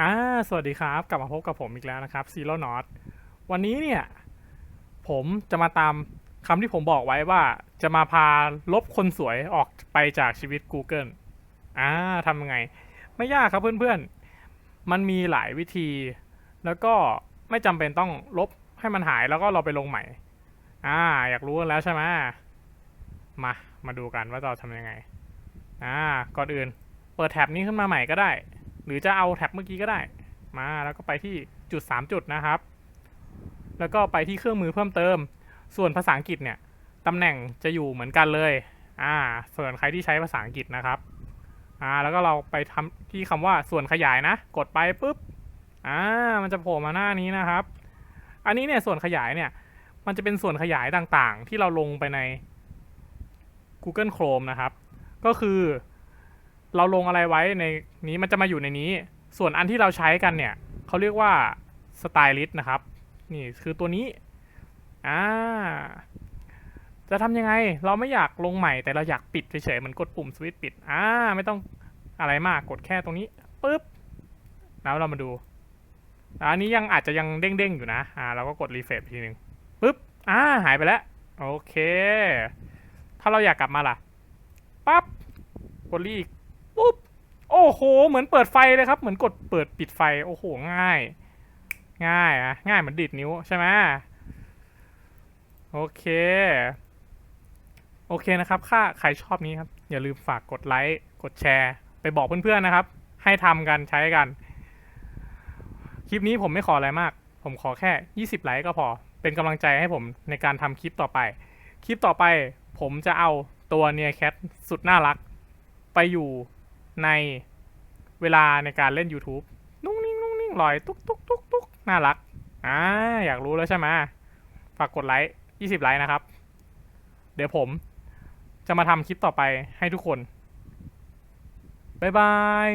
อ่าสวัสดีครับ กลับมาพบกับผมอีกแล้วนะครับซีโร่นอตวันนี้เนี่ย ผมจะมาตามคำที่ผมบอกไว้ว่า จะมาพาลบคนสวยออกไปจากชีวิต Google อ่าทำยังไง ไม่ยากครับเพื่อนๆ มันมีหลายวิธี แล้วก็ไม่จำเป็นต้องลบให้มันหายแล้วก็เราไปลงใหม่ อ่า อยากรู้กันแล้วใช่ไหมมา มาดูกันว่าเราทำยังไง อ่า ก่อนอื่น เปิดแท็บนี้ขึ้นมาใหม่ก็ได้ หรือจะเอาแท็บเมื่อกี้ก็ได้ มาแล้วก็ไปที่จุด 3 จุดนะครับ แล้วก็ไปที่เครื่องมือเพิ่มเติม ส่วนภาษาอังกฤษเนี่ยตำแหน่งจะอยู่เหมือนกันเลย อ่า ส่วนใครที่ใช้ภาษาอังกฤษนะครับ อ่า แล้วก็เราไปทำที่คำว่าส่วนขยายนะ กดไปปุ๊บ อ่า มันจะโผล่มาหน้านี้นะครับ อันนี้เนี่ยส่วนขยายเนี่ย มันจะเป็นส่วนขยายต่างๆ ที่เราลงไปใน Google Chrome นะครับ ก็คือ เราลงอะไรไว้ในนี้มันจะมาอยู่ในนี้ ส่วนอันที่เราใช้กันเนี่ยเขาเรียกว่า Stylist นะครับ นี่คือตัวนี้อ่าจะทำยังไง เราไม่อยากลงใหม่แต่เราอยากปิดเฉยๆเหมันกดปุ่มสวิตช์ปิดอ่าไม่ต้องอะไรมากกดแค่ตรงนี้ปุ๊บแล้วเรามาดูอันนี้ยังอาจจะยังเด้งๆอยู่นะอ่าเราก็กดรีเฟรชทีนึงปุ๊บอ่าหายไปแล้วโอเค ถ้าเราอยากกลับมาล่ะปั๊บกดรีอีก อ้โห เหมือนเปิดไฟเลยครับ เหมือนกดเปิดปิดไฟ โอ้โห ง่าย ง่ายอะง่ายเหมือนดีดนิ้วใช่ไหมโอเค โอเคนะครับถ้าใครชอบนี้ครับ อย่าลืมฝากกดไลค์ กดแชร์ ไปบอกเพื่อนๆนะครับ ให้ทำกันใช้กัน คลิปนี้ผมไม่ขออะไรมาก ผมขอแค่ 20 ไลค์ก็พอ เป็นกำลังใจให้ผมในการทำคลิปต่อไป คลิปต่อไป ผมจะเอาตัวเนียแคทสุดน่ารัก ไปอยู่ ในเวลาในการเล่น YouTube นุ่งนิ่งนุ่งนิ่งลอยตุ๊กตุ๊กตุ๊กตุ๊กน่ารักอ่าอยากรู้แล้วใช่ไหมฝากกดไลค์20ไลค์นะครับ เดี๋ยวผมจะมาทำคลิปต่อไปให้ทุกคน บ๊ายบาย